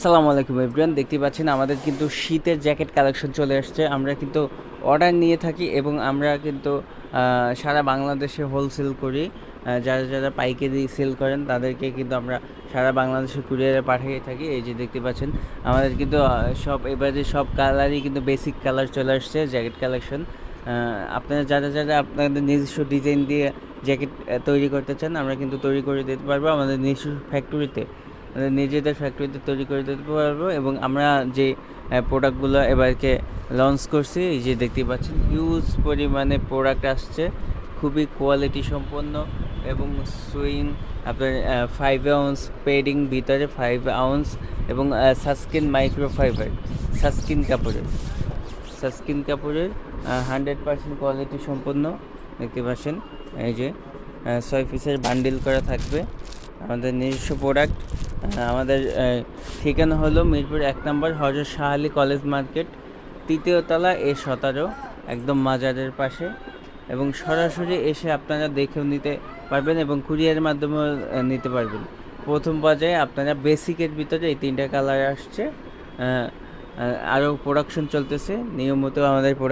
আসসালামু আলাইকুম এভরিওয়ান দেখতে পাচ্ছেন আমাদের কিন্তু শীতের জ্যাকেট কালেকশন চলে আসছে। আমরা কিন্তু অর্ডার নিয়ে থাকি এবং আমরা কিন্তু সারা বাংলাদেশে হোলসেল করি। যারা যারা পাইকারি সেল করেন তাদেরকে কিন্তু আমরা সারা বাংলাদেশে কুরিয়ারে পাঠিয়ে থাকি। এই যে দেখতে পাচ্ছেন, আমাদের কিন্তু সব, এবারে সব কালারই কিন্তু বেসিক কালার চলে আসছে জ্যাকেট কালেকশন আপনারা যারা যারা আপনাদের নিজস্ব ডিজাইন দিয়ে জ্যাকেট তৈরি করতে চান, আমরা কিন্তু তৈরি করে দিতে পারব আমাদের নিজস্ব ফ্যাক্টরিতে নিজেদের ফ্যাক্টরিতে তৈরি করে দিতে পারব এবং আমরা যে প্রোডাক্টগুলো এবারকে লঞ্চ করছি, এই যে দেখতে পাচ্ছেন হিউজ পরিমাণে প্রোডাক্ট আসছে, খুবই কোয়ালিটি সম্পন্ন এবং সুইং আপনার ফাইভ আউন্স পেডিং ভিতরে ফাইভ আউন্স এবং সাসকিন মাইক্রোফাইবার সাসকিন কাপড়ের সাসকিন কাপড়ের হান্ড্রেড পার্সেন্ট কোয়ালিটি সম্পন্ন, দেখতে পাচ্ছেন, এই যে ছয় পিসের বান্ডিল করা থাকবে, আমাদের নিজস্ব প্রোডাক্ট আমাদের ঠিকানা হলো মিরপুর এক নম্বর হজরত শাহ আলী কলেজ মার্কেট, তৃতীয় তলা এ সতেরো, একদম মাজারের পাশে। এবং সরাসরি এসে আপনারা দেখেও নিতে পারবেন এবং কুরিয়ারের মাধ্যমেও নিতে পারবেন। প্রথম পর্যায়ে আপনারা বেসিকের ভিতরে এই তিনটা কালার আসছে। আরও প্রোডাকশন চলতেছে। নিয়মিত আমাদের প্রোডাক্ট